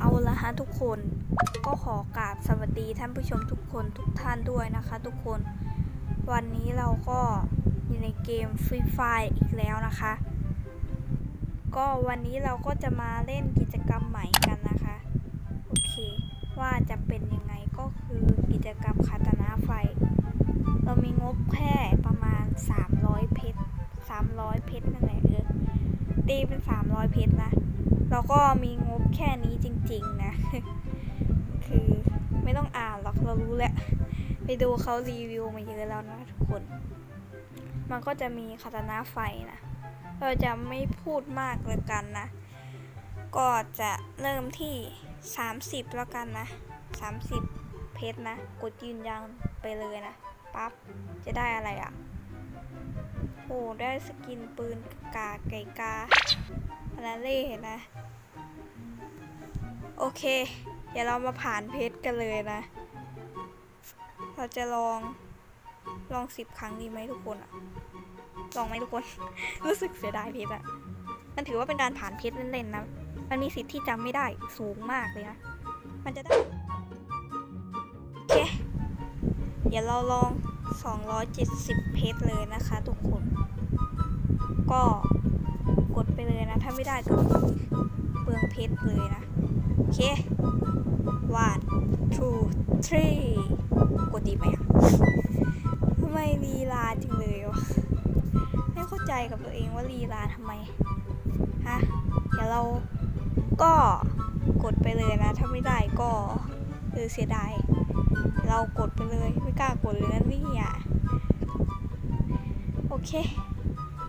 เอาละฮะทุกคน ก็ขอกราบสวัสดีท่านผู้ชมทุกคนทุกท่านด้วยนะคะทุกคน วันนี้เราก็อยู่ในเกม Free Fire อีกแล้วนะคะ ก็วันนี้เราก็จะมาเล่นกิจกรรมใหม่กันนะคะ โอเค ว่าจะเป็นยังไงก็คือกิจกรรมคาตานาไฟ เรามีงบแค่ประมาณ 300 เพชร300 เพชรนั่นแหละเออตีเป็น 300 เพชรนะ เราก็มีงบแค่นี้จริง ๆ นะ คือไม่ต้องอ่านหรอกเรารู้แหละไปดูเขารีวิวมาเยอะแล้วนะทุกคน มันก็จะมีคาตานาไฟนะ เราจะไม่พูดมากเลยกันนะ ก็จะเริ่มที่ 30 แล้วกันนะ 30 เพชรนะ กดยืนยันไปเลยนะ ปั๊บ จะได้อะไรอะโอ้ได้สกินปืนกาไก่กา อะไรเล่นะ โอเค เดี๋ยวเรามาผ่านเพชรกันเลยนะ เราจะลองลองสิบครั้งดีไหมทุกคนอะลองไหมทุกคน รู้สึกเสียดายเพชรอะมันถือว่าเป็นการผ่านเพชรเล่นๆนะ มันมีสิทธิ์ที่จำไม่ได้สูงมากเลยนะ มันจะได้โอเคเดี๋ยวเราลอง 270 เพชรเลยนะคะทุกคน ก็ ไม่ได้ก็เปลืองเพชรเลยนะ โอเค one two three กดดีไหมอะทำไมลีลาจังเลยวะ ไม่เข้าใจกับตัวเองว่าลีลาทำไม ฮะ เดี๋ยวเราก็กดไปเลยนะ ถ้าไม่ได้ก็เออเสียดาย เรากดไปเลย ไม่กล้ากดเลยนะนี่ยโอเค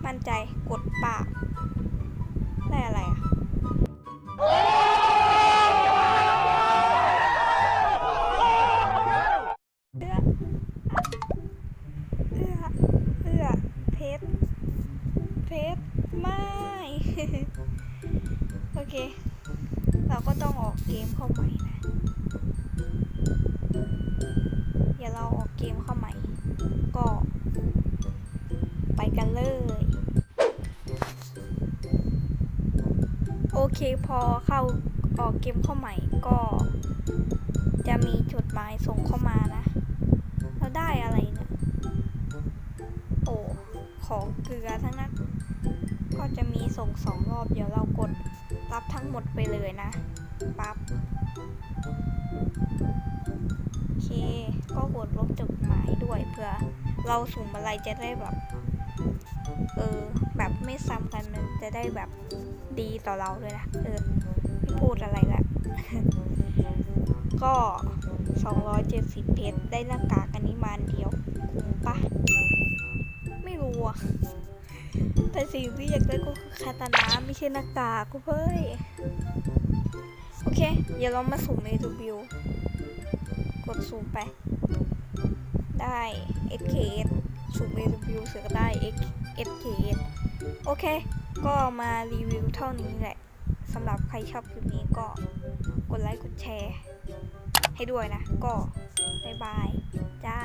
มั่นใจกดปาก ได้อะไรอะเอื้อเอื้อเอื้อเพชรเพชรไม่ โอเค เราก็ต้องออกเกมเข้าใหม่นะเดี๋ยวเราออกเกมเข้าใหม่ ก็ไปกันเลย เคพอเข้าออกเกมเข้าใหม่ก็ จะมีจดหมายส่งเข้ามานะ เราได้อะไรเนี่ยโอ้ของเกลือทั้งนั้นก็จะมีส่งสองรอบเดี๋ยวเรากดรับทั้งหมดไปเลยนะปั๊บโอเค ก็กดลบจดหมายด้วยเพื่อเราสุ่มอะไรจะได้แบบ เออ แบบไม่ซ้ำกันมันจะได้แบบดีต่อเราด้วยนะ เออไม่พูดอะไรละ ก็ 270 เพชรได้หน้ากากอันนี้มานเดียวคุ้มปะไม่รู้อะแต่สิ่งที่อยากได้ก็คือคาตานะไม่ใช่หน้ากากกูเพ้ย โอเค เดี๋ยวเรามาสุ่ม AW กดสุ่มไป ได้ SKS สุ่ม AW เสือก็ได้ SKS โอเค ก็มารีวิวเท่านี้แหละสำหรับใครชอบคลิปนี้ก็กดไลค์กดแชร์ ให้ด้วยนะ ก็บายบาย จ้า